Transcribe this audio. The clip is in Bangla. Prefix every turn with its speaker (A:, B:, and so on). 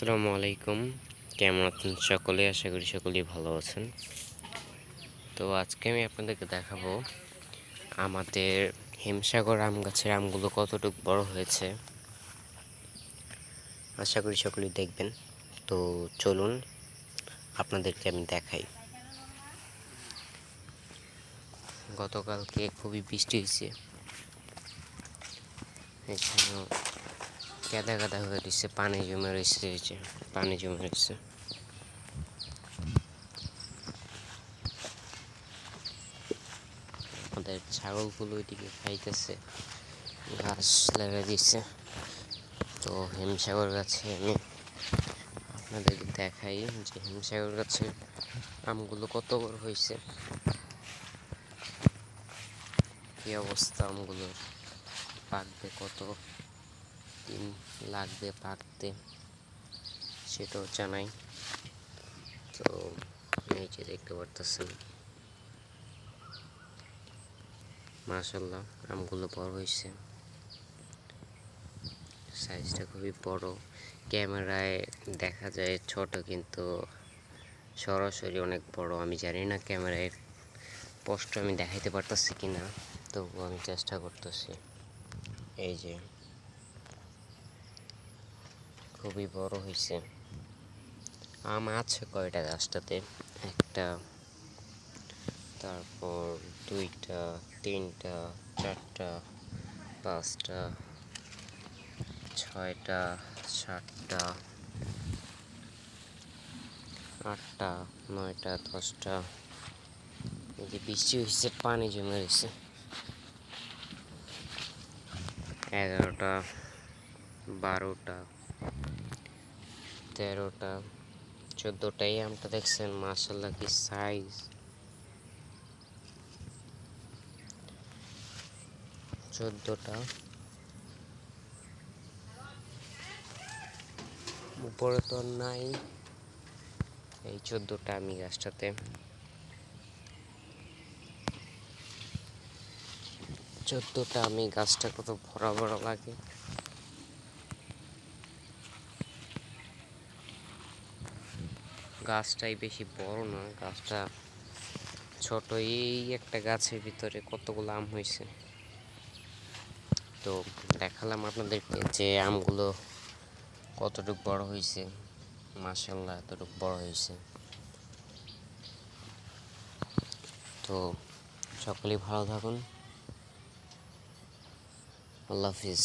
A: আসসালামু আলাইকুম। কেমন আছেন সকলে? আশা করি সকলেই ভালো আছেন। তো আজকে আমি আপনাদেরকে দেখাবো আমাদের হিমসাগর আম গাছের আমগুলো কতটুকু বড় হয়েছে। আশা করি সকলেই দেখবেন। তো চলুন আপনাদেরকে আমি দেখাই। গতকালকে খুবই বৃষ্টি হয়েছে। কাদা কাদা হয়ে রয়েছে পানি জমে রয়েছে, এই পানি জমে রয়েছে। আমাদের ছাগলগুলো ওইদিকে খাইতেছে, ঘাস লেগে দিচ্ছে তো হিমসাগর গাছে আমি আপনাদেরকে দেখাই যে হিমসাগর গাছে আমগুলো কত বড় হয়েছে। কি অবস্থা আমগুলোর? পাকবে কত দিন লাগবে পাকতে সেটাও জানাই। তো এই দেখতে পারতেছেন। মাশাল্লাহ আমগুলো বড় হয়েছে। সাইজটা খুবই বড়। ক্যামেরায় দেখা যায় ছোট, কিন্তু সরাসরি অনেক বড়। আমি জানি না ক্যামেরায় স্পষ্ট আমি দেখাইতে পারতেছি কিনা, তবুও আমি চেষ্টা করতেছি। এই যে খুবই বড় হয়েছে আম আছে কয়টা গাছটাতে? একটা, তারপর দুইটা, তিনটা, চারটা, পাঁচটা, ছয়টা, সাতটা, আটটা, নয়টা, দশটা। এই যে বৃষ্টি হয়েছে পানি জমে রয়েছে এগারোটা, বারোটা তেরোটা, চোদ্দোটাই আমটা দেখছেন মাসাল্লাহ কি সাইজ চোদ্দোটা। উপরে তো নাই। এই চোদ্দোটা আমি গাছটাতে। চোদ্দোটা আমি গাছটা কত ভরা ভরা লাগে। গাছটাই বেশি বড় না, গাছটা ছোট এই একটা গাছের ভিতরে কতগুলো আম হয়েছে তো দেখালাম আপনাদেরকে যে আমগুলো কতটুকু বড় হয়েছে মাসাল্লাহ এতটুকু বড় হয়েছে তো সকলেই ভালো থাকুন। আল্লাহ হাফিজ।